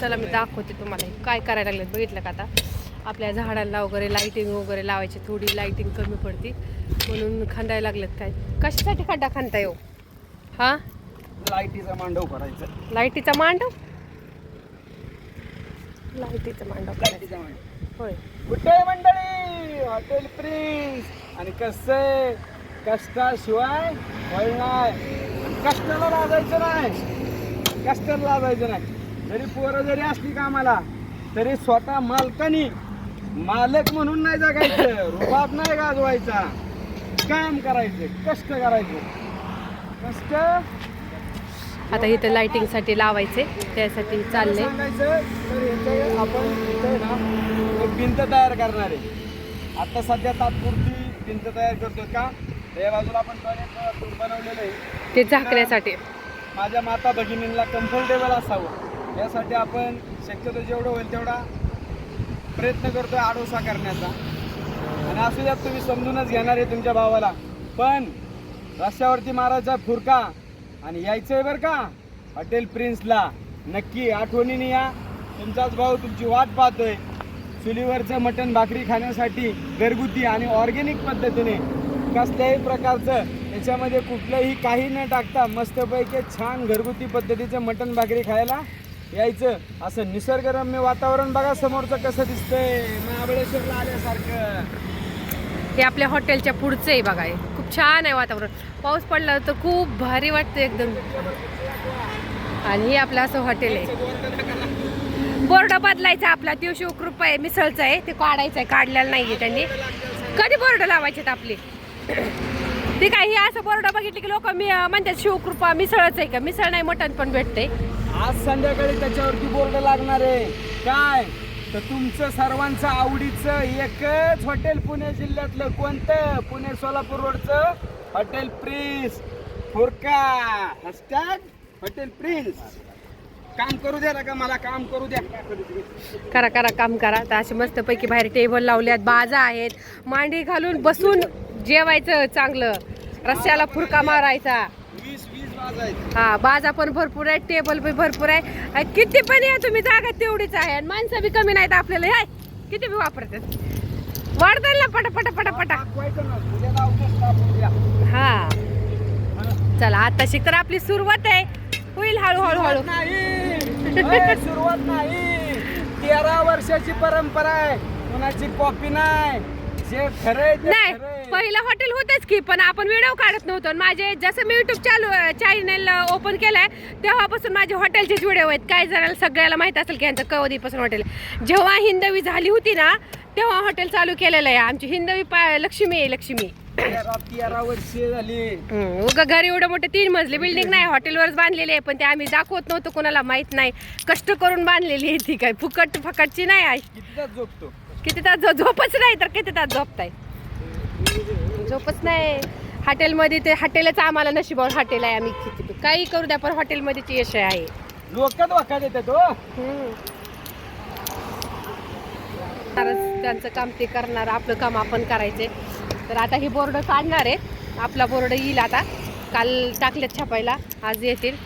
चला मी दाखवते तुम्हाला. काय करायला लागलेत बघितलं का आता? आपल्या झाडांना वगैरे लाईटिंग वगैरे लावायची थोडी लाईटिंग कमी पडती. म्हणून खंडायला लागलेत काय. कशासाठी खड्डा खणताय हो? हा? लाईटीचा मांडव करायचं. लाईटीचा मांडव? लाईटीचा मांडव करायचा. मांडव. होय. कुठे मंडळी? हॉटेल प्रिन्स आणि कसं कष्टाशिवाय नाही. कष्टाला लाजायचं नाही. कष्टाला लाजायचं नाही. जरी पोरं जरी असली कामाला तरी स्वतः मालकानी मालक म्हणून नाही जगायचं रुबाब नाही गाजवायचा. काम करायचं कष्ट करायचं. कष्ट? आता इथं लाईटिंगसाठी लावायचे त्यासाठी चालले सांगायचं तर आपण इथे ना एक भिंत तयार करणार आहे. आता सध्या तात्पुरती भिंत तयार करतोय का? या बाजूला आपण टॉयलेट बनवलेलं आहे. ते झाकण्यासाठी. माझ्या माता भगिनींना कम्फर्टेबल असावं. यासाठी आपण शक्यतो जेवढं होईल तेवढा प्रयत्न करतोय आडोसा करण्याचा. आणि असू द्यात तुम्ही समजूनच घेणार आहे तुमच्या भावाला. पण रस्त्यावरती मारायचा फुरका आणि यायचं आहे बरं का? हॉटेल प्रिन्सला. नक्की आठवणीने या तुमचाच भाऊ तुमची वाट पाहतोय. चुलीवरचं मटण भाकरी खाण्यासाठी घरगुती आणि ऑर्गेनिक पद्धतीने कसल्याही प्रकारचं त्याच्यामध्ये कुठलंही काही न टाकता मस्तपैकी छान घरगुती पद्धतीचं मटण भाकरी खायला यायचं. असं निसर्गरम्य वातावरण बघा समोरचं कसं दिसतंय. महाबळेश्वरला आल्यासारखं. हे आपल्या हॉटेलच्या पुढचं आहे बघा हे. खूप छान आहे वातावरण. पाऊस पडला तर खूप भारी वाटतं एकदम. आणि हे आपलं असं हॉटेल आहे. बोर्ड बदलायचा आपला. त्यो शिवकृपा आहे मिसळचा आहे. ते काढायचं आहे काढलेलं नाहीये त्यांनी. कधी बोर्ड लावायचे आपले? ते काय हे असं बोर्ड बघितले की लोक मी म्हणतात शिवकृपा मिसळच आहे का? मिसळ नाही मटण पण भेटते आज संध्याकाळी त्याच्यावरती बोर्ड लागणार आहे. काय? तर तुमचं सर्वांचं आवडीचं एकच हॉटेल पुणे जिल्ह्यातलं कोणतं? पुणे सोलापूर रोडचं hotel prince. फुरका. Hashtag hotel Prince. काम करू द्या ना का मला काम करू द्या. करा करा काम करा. तर असे मस्तपैकी बाहेर टेबल लावल्यात बाजा आहेत. मांडी घालून बसून जेवायचं चांगलं. रस्त्याला फुरका मारायचा. हा बाजा पण भरपूर आहे टेबल पण भरपूर आहे. आणि किती पण या तुम्ही जागा तेवढीच आहे आणि माणसं बी कमी नाहीत आपल्याला. हाय किती बी वापरतात. वाढताल ना पटा पटापटा ना हा. चला आता शिक तर आपली सुरुवात आहे. होईल हळूहळू हळू. नाही. सुरुवात नाही. तेरा वर्षाची परंपरा आहे. कोणाची कॉपी नाही. नाही. पहिलं हॉटेल होतच की पण आपण व्हिडिओ काढत नव्हतो. आणि माझे जसं मी युट्यूब चालू चॅनल ओपन केलंय तेव्हापासून माझे हॉटेलचेच व्हिडिओ आहेत. काय जणाला सगळ्याला माहीत असेल की यांचं कवधीपासून हॉटेल. जेव्हा हिंदवी झाली होती ना तेव्हा हॉटेल चालू केलेलं आहे. आमची हिंदवी पा लक्ष्मी आहे लक्ष्मी. उगा घरी एवढं मोठं तीन मजली बिल्डिंग नाही हॉटेलवरच बांधलेली आहे पण ते आम्ही दाखवत नव्हतो कोणाला माहीत नाही. कष्ट करून बांधलेली आहे ती काय फुकट फकटची नाही आहे झोपतो? किती तास झोपच नाही तर किती तास झोपताय? झोपच नाही. हॉटेलमध्ये ते हॉटेलच आम्हाला नशिबावर हॉटेल आहे आम्ही किती काही करू द्या पण हॉटेलमध्ये यश आहे. लोक धोका देतात हो हम्म. फारच त्यांचं काम ते करणार आपलं काम आपण करायचे तर आता ही बोर्ड काढणार आहे. आपला बोर्ड येईल आता. काल टाकलेत छापायला आज येतील.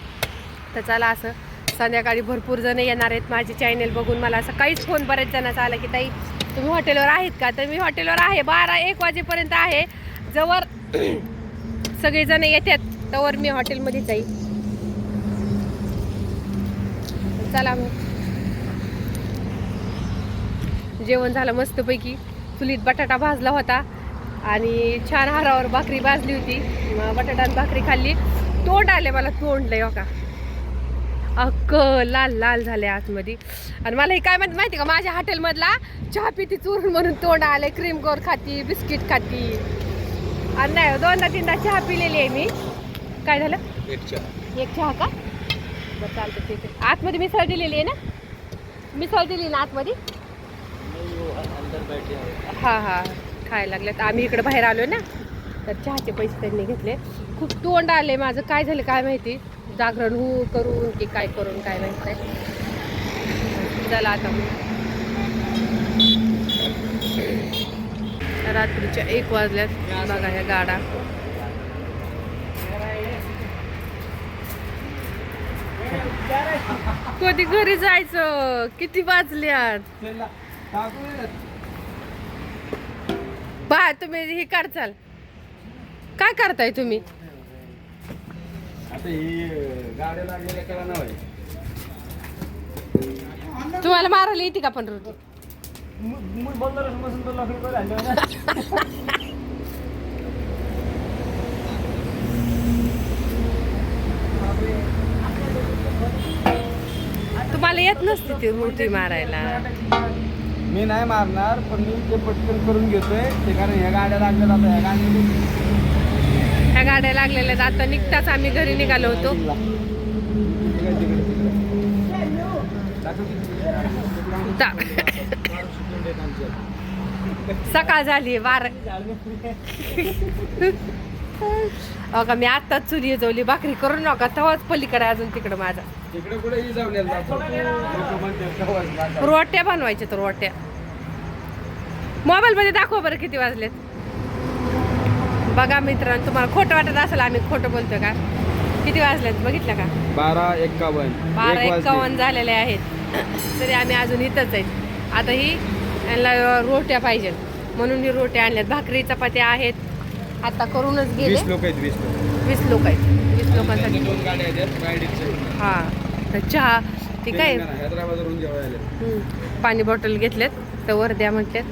तर चला असं. संध्याकाळी भरपूर जण येणार आहेत माझे चॅनेल बघून. मला असं काहीच फोन बऱ्याच जणांचा आला की ताई तुम्ही हॉटेलवर आहेत का? तर मी हॉटेलवर आहे. बारा एक वाजेपर्यंत आहे. जवळ सगळेजण येतात. तवर मी हॉटेलमध्ये जाईल. चला मग. जेवण झालं मस्तपैकी. चुलीत बटाटा भाजला होता आणि छान हारावर भाकरी भाजली होती. बटाट्यात बटाटा भाकरी खाल्ली. तोंड आले मला तोंड लय हो का. अक्क लाल लाल झाले आतमध्ये. आणि मला हे काय माहिती माहिती का माझ्या हॉटेलमधला चहा पिती चुरून म्हणून तोंड आले क्रीम गोर खाती बिस्किट खाती. आणि नाही दोनदा तीनदा चहा पिलेली आहे मी. काय झालं? एक चहा. का? बरं चालतं ठीक आहे. आतमध्ये मिसळ दिलेली आहे ना? मिसळ दिली ना आतमध्ये? हा हा खायला लागल्यात आम्ही इकडे बाहेर आलो ना. तर चहाचे पैसे त्यांनी घेतले. खूप तोंड आले माझं. काय झालं काय माहिती? जागरण हो करून की काय करून काय माहीत नाही. चला आता. रात्रीच्या एक वाजल्यात. बघा ह्या गाडा. कधी घरी जायचं? किती वाजल्यात. बा तुम्ही हे करचाल काय करताय तुम्ही? तुम्हाला मारायला येते का पण रोटी तुम्हाला येत नसते ती रोटी मारायला. मी नाही मारणार पण मी ते पटकन करून घेतोय. ते कारण ह्या गाड्या लागल्या आता ह्या गाड्या ह्या गाड्या लागलेल्या आहेत. आता निघताच आम्ही घरी निघालो होतो. सकाळ झाली बारा अहो का मी आत्ताच चुली जवली भाकरी करून नका तेव्हाच पलीकडे अजून तिकडं माझा. रोट्या बनवायच्या तर रोट्या मोबाईल मध्ये दाखवा बरं किती वाजलेत बघा मित्रांनो तुम्हाला खोटं वाटत असेल आम्ही खोटं बोलतोय का? किती वाजलेत? बघितलं का? बारा एक्कावन्न. बारा एक वाजले. एक्कावन्न झालेले आहेत. तरी आम्ही अजून इथंच आहेत. आता ही यांना रोट्या पाहिजेत. म्हणून ही रोट्या आणल्यात. भाकरी चपात्या आहेत. आता करूनच गेले. वीस लोक आहेत वीस लोक. वीस लोक आहेत. वीस लोकांसाठी. हा. तर चहा आले. हम्म. पाणी बॉटल घेतलेत. तर वर द्या म्हटलेत.